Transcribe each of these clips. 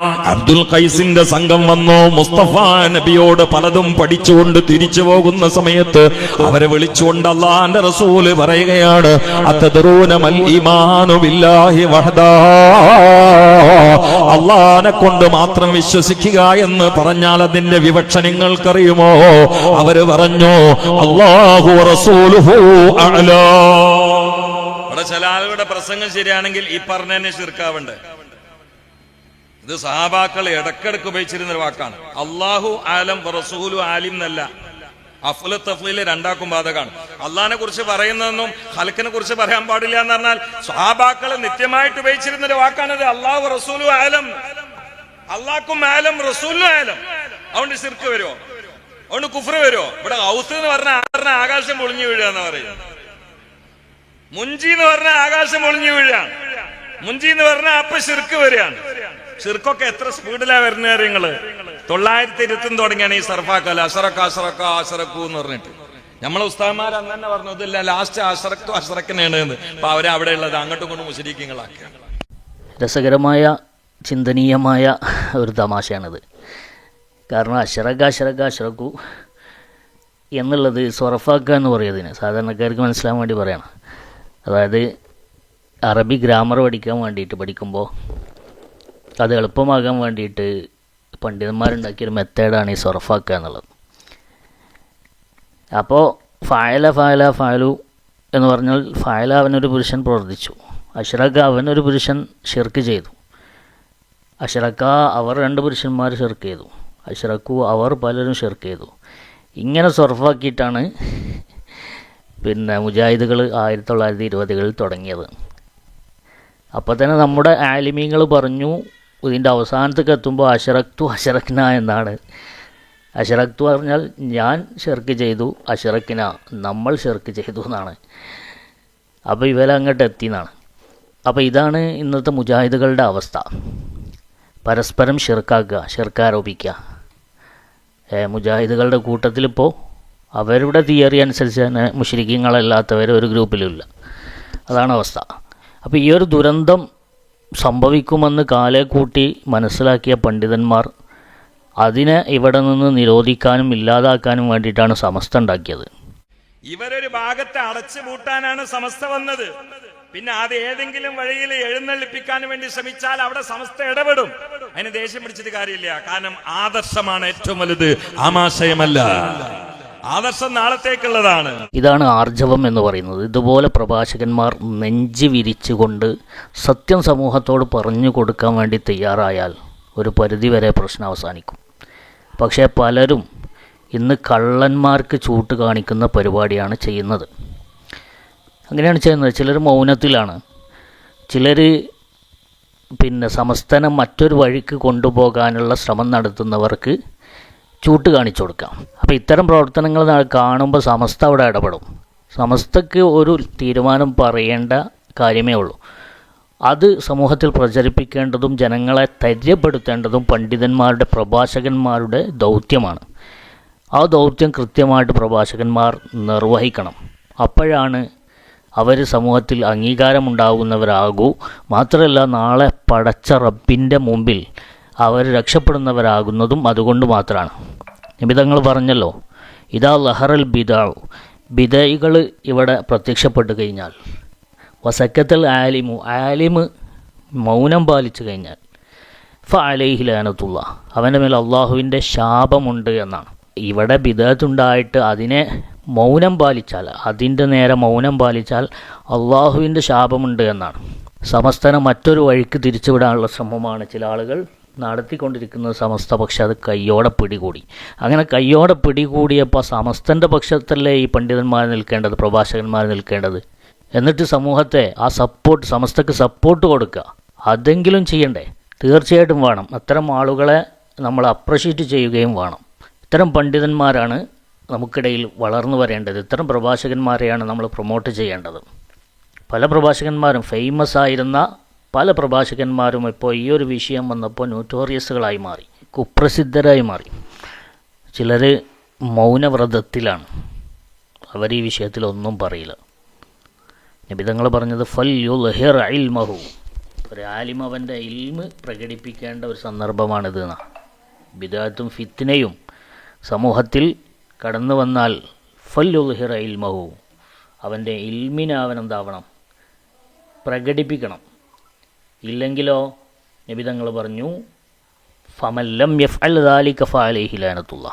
അബ്ദുൽ ഖൈസിന്റെ സംഘം വന്നു. മുസ്തഫ നബിയോട് പലതും പഠിച്ചുകൊണ്ട് തിരിച്ചു പോകുന്ന സമയത്ത് അവരെ വിളിച്ചുകൊണ്ട് അള്ളാന്റെ റസൂൽ പറയുകയാണ് അള്ളാനെ കൊണ്ട് മാത്രം വിശ്വസിക്കുക എന്ന് പറഞ്ഞാൽ അതിന്റെ വിവക്ഷ നിങ്ങൾക്കറിയുമോ? അവർ പറഞ്ഞു അള്ളാഹു റസൂലുഹു ഇവിടെ ചില ആളുകളുടെ പ്രസംഗം ശരിയാണെങ്കിൽ ഈ പറഞ്ഞതിനെ ശിർക്കാവുണ്ട്. ഇത് സഹാബാക്കൾ ഇടക്കിടക്ക് ഉപയോഗിച്ചിരുന്ന ഒരു വാക്കാണ്. അള്ളാഹു ആലം റസൂലു ആലിം എന്നല്ല. അഫുല തഫ്ലിലെ രണ്ടാക്കും ബാധകമാണ്. അള്ളാഹിനെ കുറിച്ച് പറയുന്നതെന്നും ഹലക്കിനെ കുറിച്ച് പറയാൻ പാടില്ല എന്ന് പറഞ്ഞാൽ സഹാബാക്കൾ നിത്യമായിട്ട് ഉപയോഗിച്ചിരുന്ന ഒരു വാക്കാണിത് അള്ളാഹു റസൂലു ആലം. അള്ളാഹ്ക്കും ആലം റസൂലും ആലം. അതുകൊണ്ട് ശിർക്ക് വരുമോ അതുകൊണ്ട് കുഫ്ര വരുമോ ഇവിടെ ഔസ് എന്ന് പറഞ്ഞ ആകാശം പൊളിഞ്ഞു വീഴുക എന്ന് മുഞ്ചി എന്ന് പറഞ്ഞ ആകാശം പൊളിഞ്ഞു വീഴാണ് മുഞ്ചി എന്ന് പറഞ്ഞ അപ്പൊ ശിർക്ക് വരികയാണ്. ഷിർക്കൊക്കെ എത്ര സ്പീഡിലാ വരുന്ന കാര്യങ്ങൾ തൊള്ളായിരത്തി ഇരുപത്തി തുടങ്ങിയാണ് ഈ സർഫാക്കല്ല അസറക്ക അസറക്ക അസറക്കു എന്ന് പറഞ്ഞിട്ട്. നമ്മളെ ഉസ്താദ്മാർ അന്ന് തന്നെ പറഞ്ഞു ഇതില്ല ലാസ്റ്റ് അസറക്കും അസറക്കനാണ് അപ്പൊ അവരെ അവിടെ ഉള്ളത് അങ്ങോട്ടും ഇങ്ങോട്ടും മുസ്ലിങ്ങളാക്കിയാണ് രസകരമായ ചിന്തനീയമായ ഒരു തമാശയാണിത്. കാരണം അഷറക്ക അഷറക്ക അഷറക്കു എന്നുള്ളത് സൊറഫാക്ക എന്ന് പറയുന്നതിന് സാധാരണക്കാർക്ക് മനസ്സിലാൻ വേണ്ടി പറയണം. അതായത് അറബി ഗ്രാമർ പഠിക്കാൻ വേണ്ടിയിട്ട് പഠിക്കുമ്പോൾ അത് എളുപ്പമാകാൻ വേണ്ടിയിട്ട് പണ്ഡിതന്മാരുണ്ടാക്കിയൊരു മെത്തേഡാണ് ഈ സൊറഫാക്കുക എന്നുള്ളത്. അപ്പോൾ ഫായല ഫായല ഫായലു എന്ന് പറഞ്ഞാൽ ഫായല അവനൊരു പുരുഷൻ പ്രവർത്തിച്ചു. അഷറക്ക അവനൊരു പുരുഷൻ ഷിർക്ക് ചെയ്തു. അഷറക്ക അവർ രണ്ട് പുരുഷന്മാർ ഷിർക്ക് ചെയ്തു. അഷറക്കു അവർ പലരും ഷിർക്ക് ചെയ്തു. ഇങ്ങനെ സൊറഫാക്കിയിട്ടാണ് പിന്നെ മുജാഹിദുകൾ ആയിരത്തി തൊള്ളായിരത്തി ഇരുപതുകളിൽ തുടങ്ങിയത്. അപ്പോൾ തന്നെ നമ്മുടെ ആലിമീങ്ങൾ പറഞ്ഞു ഇതിന്റെ അവസാനത്തേക്ക് എത്തുമ്പോൾ അഷറക്തു അഷറക്ന എന്നാണ്. അഷറക്തു പറഞ്ഞാൽ ഞാൻ ഷെർക്ക് ചെയ്തു അഷറക്കിന നമ്മൾ ഷെർക്ക് ചെയ്തു എന്നാണ്. അപ്പോൾ ഇവരങ്ങോട്ട് എത്തി എന്നാണ്. അപ്പോൾ ഇതാണ് ഇന്നത്തെ മുജാഹിദുകളുടെ അവസ്ഥ. പരസ്പരം ഷെർക്കാക്കുക ഷെർക്കാരോപിക്കുക. മുജാഹിദുകളുടെ കൂട്ടത്തിലിപ്പോൾ അവരുടെ തിയറി അനുസരിച്ച് തന്നെ മുഷരിക്കങ്ങളല്ലാത്തവർ ഒരു ഗ്രൂപ്പിലുമില്ല. അതാണ് അവസ്ഥ. അപ്പോൾ ഈ ഒരു ദുരന്തം സംഭവിക്കുമെന്ന് കാലേ കൂട്ടി മനസ്സിലാക്കിയ പണ്ഡിതന്മാർ അതിനെ ഇവിടെ നിന്ന് നിരോധിക്കാനും ഇല്ലാതാക്കാനും വേണ്ടിയിട്ടാണ് സമസ്ത ഉണ്ടാക്കിയത്. ഇവരൊരു ഭാഗത്തെ അടച്ചു പൂട്ടാനാണ് സമസ്ത വന്നത്. പിന്നെ അത് ഏതെങ്കിലും വഴിയിൽ എഴുന്നള്ളിപ്പിക്കാൻ വേണ്ടി ശ്രമിച്ചാൽ അവിടെ സമസ്ത ഇടപെടും. അതിന് ദേഷ്യം പിടിച്ചിട്ട് കാര്യമില്ല. കാരണം ആദർശമാണ് ഏറ്റവും വലുത്. ആമാശയമല്ല. ആദർശം നാളത്തേക്കുള്ളതാണ്. ഇതാണ് ആർജവം എന്ന് പറയുന്നത്. ഇതുപോലെ പ്രഭാഷകന്മാർ നെഞ്ച് വിരിച്ചുകൊണ്ട് സത്യം സമൂഹത്തോട് പറഞ്ഞു കൊടുക്കാൻ വേണ്ടി തയ്യാറായാൽ ഒരു പരിധിവരെ പ്രശ്നം അവസാനിക്കും. പക്ഷേ പലരും ഇന്ന് കള്ളന്മാർക്ക് ചൂട്ട് കാണിക്കുന്ന പരിപാടിയാണ് ചെയ്യുന്നത്. അങ്ങനെയാണ് ചെയ്യുന്നത്. ചിലർ മൗനത്തിലാണ്. ചിലർ പിന്നെ സമസ്തനം മറ്റൊരു വഴിക്ക് കൊണ്ടുപോകാനുള്ള ശ്രമം നടത്തുന്നവർക്ക് ചൂട്ട് കാണിച്ചു കൊടുക്കാം. അപ്പോൾ ഇത്തരം പ്രവർത്തനങ്ങൾ കാണുമ്പോൾ സമസ്ത അവിടെ ഇടപെടും. സമസ്തക്ക് ഒരു തീരുമാനം പറയേണ്ട കാര്യമേ ഉള്ളൂ. അത് സമൂഹത്തിൽ പ്രചരിപ്പിക്കേണ്ടതും ജനങ്ങളെ ധൈര്യപ്പെടുത്തേണ്ടതും പണ്ഡിതന്മാരുടെ പ്രഭാഷകന്മാരുടെ ദൗത്യമാണ്. ആ ദൗത്യം കൃത്യമായിട്ട് പ്രഭാഷകന്മാർ നിർവഹിക്കണം. അപ്പോഴാണ് അവർ സമൂഹത്തിൽ അംഗീകാരമുണ്ടാകുന്നവരാകൂ മാത്രമല്ല നാളെ പടച്ച റബ്ബിന്റെ മുമ്പിൽ അവർ രക്ഷപ്പെടുന്നവരാകുന്നതും അതുകൊണ്ട് മാത്രമാണ്. നിമിതങ്ങൾ പറഞ്ഞല്ലോ ഇതാ ലഹറൽ ബിദാവ് ബിദൈകൾ ഇവിടെ പ്രത്യക്ഷപ്പെട്ടു കഴിഞ്ഞാൽ. വസക്കത്തൽ ആലിമു. ആലിമ് മൗനം പാലിച്ചു കഴിഞ്ഞാൽ. ഫ അലൈഹി ലാനത്തുള്ള. അവന്റെ മേൽ അള്ളാഹുവിന്റെ ശാപമുണ്ട് എന്നാണ്. ഇവിടെ ബിദത്തുണ്ടായിട്ട് അതിനെ മൗനം പാലിച്ചാൽ അതിന്റെ നേരെ മൗനം പാലിച്ചാൽ അള്ളാഹുവിന്റെ ശാപമുണ്ട് എന്നാണ്. സമസ്തനെ മറ്റൊരു വഴിക്ക് തിരിച്ചുവിടാനുള്ള ശ്രമമാണ് ചില ആളുകൾ. നടത്തിക്കൊണ്ടിരിക്കുന്നത് സമസ്ത പക്ഷെ അത് കയ്യോടെ പിടികൂടി. അങ്ങനെ കയ്യോടെ പിടികൂടിയപ്പോൾ സമസ്തന്റെ പക്ഷത്തല്ലേ ഈ പണ്ഡിതന്മാർ നിൽക്കേണ്ടത് പ്രഭാഷകന്മാർ നിൽക്കേണ്ടത്? എന്നിട്ട് സമൂഹത്തെ ആ സപ്പോർട്ട് സമസ്തക്ക് സപ്പോർട്ട് കൊടുക്കുക. അതെങ്കിലും ചെയ്യണ്ടേ? തീർച്ചയായിട്ടും വേണം. അത്തരം ആളുകളെ നമ്മൾ അപ്രിഷ്യേറ്റ് ചെയ്യുകയും വേണം. ഇത്തരം പണ്ഡിതന്മാരാണ് നമുക്കിടയിൽ വളർന്നു വരേണ്ടത്. ഇത്തരം പ്രഭാഷകന്മാരെയാണ് നമ്മൾ പ്രൊമോട്ട് ചെയ്യേണ്ടത്. പല പ്രഭാഷകന്മാരും ഫേമസ് ആയിരുന്ന പല പ്രഭാഷകന്മാരും ഇപ്പോൾ ഈ ഒരു വിഷയം വന്നപ്പോൾ ന്യൂട്ടോറിയസുകളായി മാറി കുപ്രസിദ്ധരായി മാറി. ചിലർ മൗനവ്രതത്തിലാണ്. അവർ ഈ വിഷയത്തിൽ ഒന്നും പറയില്ല. നിബിതങ്ങൾ പറഞ്ഞത് ഫൽ യു ലഹിർ അയിൽ മഹു ഒരു ആലിം അവന്റെ ഇൽമ് പ്രകടിപ്പിക്കേണ്ട ഒരു സന്ദർഭമാണിത് എന്നാണ്. ബിദാത്തും ഫിത്തിനയും സമൂഹത്തിൽ കടന്നു വന്നാൽ ഫൽ യു ലഹിർ അയിൽ മഹു അവന്റെ ഇൽമിനെ പ്രകടിപ്പിക്കണം. ഇല്ലെങ്കിലോ? നബിതങ്ങൾ പറഞ്ഞു ഫമല്ലം യഫ് അൽ ദാലിക ഫാലേഹി ലാനത്തുള്ള.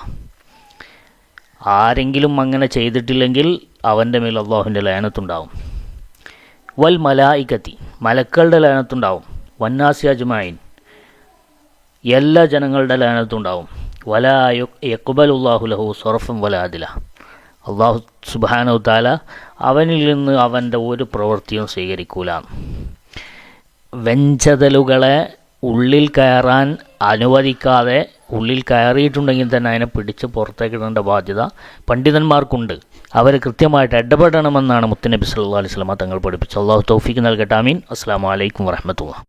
ആരെങ്കിലും അങ്ങനെ ചെയ്തിട്ടില്ലെങ്കിൽ അവന്റെ മേൽ അള്ളാഹുവിന്റെ ലയനത്തുണ്ടാവും വൽ മലായിക്കത്തി മലക്കളുടെ ലയനത്തുണ്ടാവും വന്നാസിയ ജുമായിൻ എല്ലാ ജനങ്ങളുടെ ലാനത്തുണ്ടാവും. വലാ ഉള്ളാഹു ലഹു സൊറഫും വലാദില അള്ളാഹു സുബാനു താല അവനിൽ നിന്ന് അവന്റെ ഒരു പ്രവൃത്തിയും സ്വീകരിക്കൂല. വെഞ്ചതലുകളെ ഉള്ളിൽ കയറാൻ അനുവദിക്കാതെ ഉള്ളിൽ കയറിയിട്ടുണ്ടെങ്കിൽ തന്നെ അതിനെ പിടിച്ച് പുറത്തേക്ക് ഇടേണ്ട ബാധ്യത പണ്ഡിതന്മാർക്കുണ്ട്. അവർ കൃത്യമായിട്ട് ഇടപെടണമെന്നാണ് മുത്തനബി സല്ലാ അലൈഹി സ്വലമ തങ്ങൾ പഠിപ്പിച്ചത്. അള്ളാഹു തൗഫീഖ് നൽകട്ടെ. ആമീൻ. അസ്സാം വലൈക്കും വറഹമത്തുള്ള